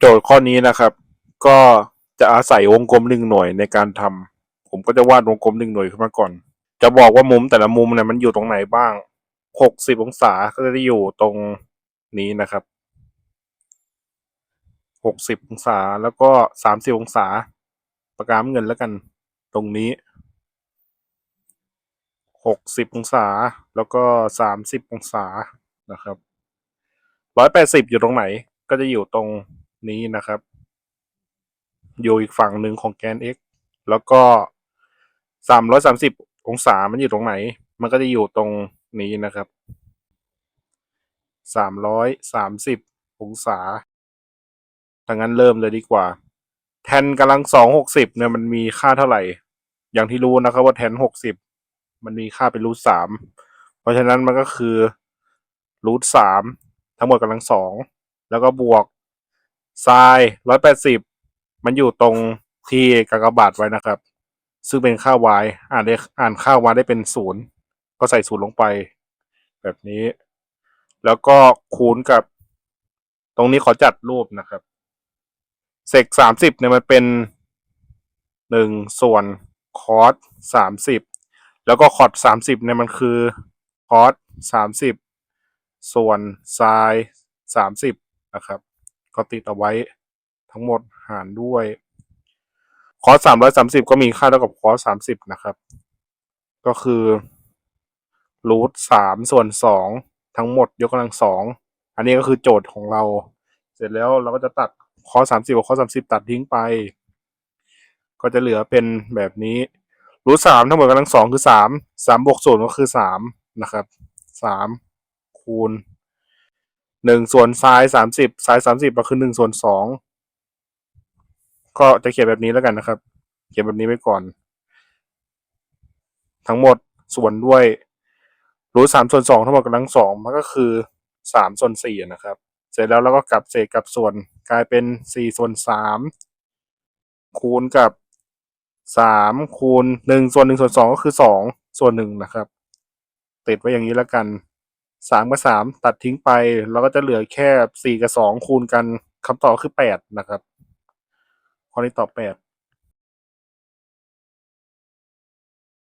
โจทย์ข้อนี้นะครับ ก็จะอาศัยวงกลมหนึ่งหน่วยในการทำผมก็จะวาดวงกลมหนึ่งหน่วยขึ้นมาก่อน จะบอกว่ามุมแต่ละมุมเนี่ยมันอยู่ตรงไหนบ้างหกสิบองศาก็จะอยู่ตรงนี้นะครับหกสิบองศาแล้วก็สามสิบองศาปากกาเงินแล้วกันตรงนี้หกสิบองศาแล้วก็สามสิบองศานะครับร้อยแปดสิบอยู่ตรงไหนก็จะอยู่ตรง นี้นะครับ อยู่อีกฝั่งหนึ่งของแกน x แล้วก็สามร้อยสามสิบองศามันอยู่ตรงไหน มันก็จะอยู่ตรงนี้นะครับสามร้อยสามสิบองศาดังนั้นเริ่มเลยดีกว่า แทนกำลังสองหกสิบเนี่ยมันมีค่าเท่าไหร่ อย่างที่รู้นะครับว่าแทนหกสิบมันมีค่าเป็นรูทสามเพราะฉะนั้นมันก็คือรูทสามทั้งหมดกำลังสองแล้วก็บวก ไซน์ร้อยแปดสิบมันอยู่ตรงที่กากบาทไว้นะครับ ซึ่งเป็นค่า y อ่านได้อ่านค่า y ได้เป็นศูนย์ก็ใส่ศูนย์ลงไป แบบนี้ แล้วก็คูณกับ ตรงนี้ขอจัดรูปนะครับเซกสามสิบเนี่ยมันเป็นหนึ่งส่วนคอสสามสิบแล้วก็คอสสามสิบเนี่ยมันคือคอสสามสิบส่วนไซน์สามสิบนะครับ ก็ติดเอาไว้ทั้งหมดหารด้วย คอสสามร้อยสามสิบก็มีค่าเท่ากับคอสสามสิบนะครับ ก็คือรูทสามส่วนสองทั้งหมดยกกำลังสองอันนี้ก็คือโจทย์ของเรา เสร็จแล้วเราก็จะตัดคอสสามสิบกับคอสสามสิบตัดทิ้งไป ก็จะเหลือเป็นแบบนี้รูทสามทั้งหมดกำลังสองคือสามสามบวกศูนย์ก็คือสามนะครับสามคูณ หนึ่งส่วนซ้ายสามสิบซ้ายสามสิบก็คือหนึ่งส่วนสองก็จะเขียนแบบนี้แล้วกันนะครับ เขียนแบบนี้ไว้ก่อน ทั้งหมดส่วนด้วยรูทสามส่วนสองทั้งหมดกำลังสองมันก็คือสามส่วนสี่นะครับ เสร็จแล้วเราก็กลับเศษกลับส่วนกลายเป็นสี่ส่วนสามคูณกับสามคูณหนึ่งส่วนหนึ่งส่วนสองก็คือสองส่วนหนึ่งนะครับ ติดไว้อย่างนี้แล้วกัน สามกับสามตัดทิ้งไป เราก็จะเหลือแค่สี่กับสองคูณกันคำตอบคือแปดนะครับ ข้อนี้ตอบแปด